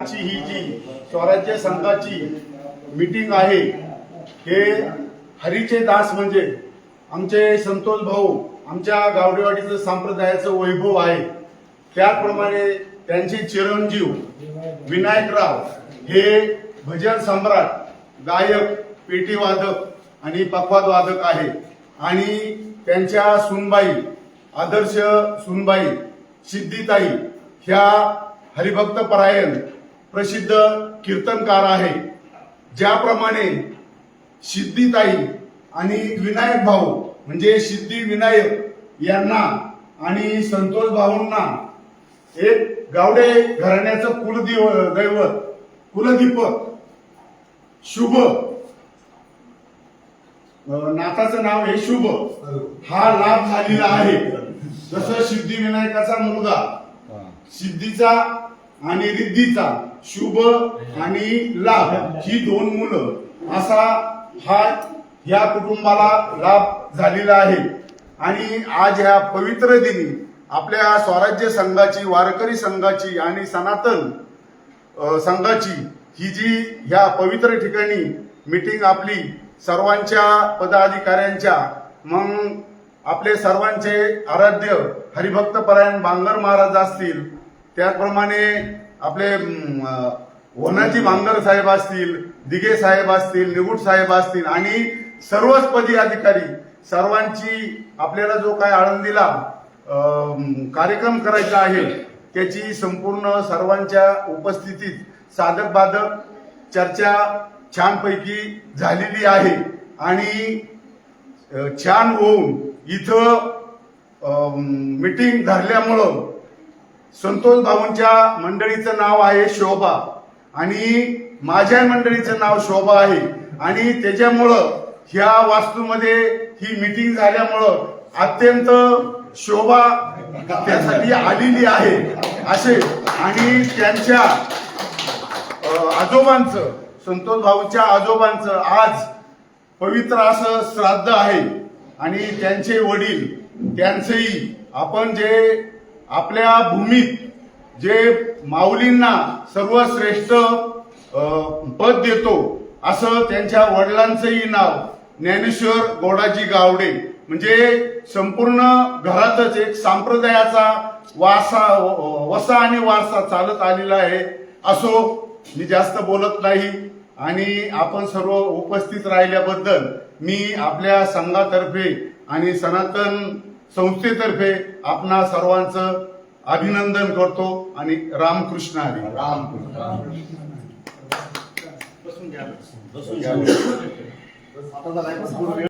आजची ही जी स्वराज्य संघाची मीटिंग आहे हे हरीचे दास म्हणजे आमचे संतोष भाऊ आमच्या गावडेवाडीचं संप्रदायाचं वैभव आहे. त्याचप्रमाणे त्यांचे चिरंजीव विनायकराव हे भजन सम्राट गायक पेटीवादक आणि पक्वादवादक आहे. आणि त्यांच्या सुनबाई आदर्श सुनबाई सिद्धिताई ह्या हरिभक्त परायण प्रसिद्ध कीर्तनकार आहे. ज्याप्रमाणे सिद्धिताई आणि विनायक भाऊ म्हणजे सिद्धी विनायक यांना आणि संतोष भाऊंना एक गावडे घराण्याचं कुलदिव दैवत कुलदीपक शुभ नाथाचं नाव हे शुभ हा लाभ झालेला आहे. जसं सिद्धिविनायकाचा मुलगा सिद्धीचा आणि रिद्धीचा शुभ आणि लाभ ही दोन मुलं. असा हा या कुटुंबाला लाभ झालेला आहे. आणि आज ह्या पवित्र दिनी आपल्या स्वराज्य संघाची वारकरी संघाची आणि सनातन संघाची ही जी ह्या पवित्र ठिकाणी मीटिंग आपली सर्वांच्या पदाधिकाऱ्यांच्या मग आपले सर्वांचे आराध्य हरिभक्त परायण बांगर महाराज असतील त्याचप्रमाणे आपले वनाजी भांगर साहेब असतील दिघे साहेब असतील निगुट साहेब असतील आणि सर्वच पदी अधिकारी सर्वांची आपल्याला जो काय आळंदीला कार्यक्रम करायचा आहे त्याची संपूर्ण सर्वांच्या उपस्थितीत साधक बाधक चर्चा छानपैकी झालेली आहे. आणि छान होऊन इथं मीटिंग धरल्यामुळं संतोष बाबूंच्या मंडळीचं नाव आहे शोभा. आणि माझ्या मंडळीचं नाव शोभा आहे. आणि त्याच्यामुळं ह्या वास्तूमध्ये ही मीटिंग झाल्यामुळं अत्यंत शोभा त्यासाठी आलेली आहे. असे. आणि त्यांच्या आजोबांचं संतोष भाऊच्या आजोबांचं आज पवित्र असं श्राद्ध आहे. आणि त्यांचे वडील त्यांचेही आपण जे आपल्या भूमीत जे माऊलींना सर्वश्रेष्ठ पद देतो असं त्यांच्या वडिलांचंही नाव ज्ञानेश्वर गोडाजी गावडे. म्हणजे संपूर्ण घरातच एक संप्रदायाचा वासा वसा आणि वारसा चालत आलेला आहे असो मी जास्त बोलत नाही. आणि आपण सर्व उपस्थित राहिल्याबद्दल मी आपल्या संघातर्फे आणि सनातन संस्थेतर्फे आपणा सर्वांचं अभिनंदन करतो आणि रामकृष्ण हरी. बसून घ्या.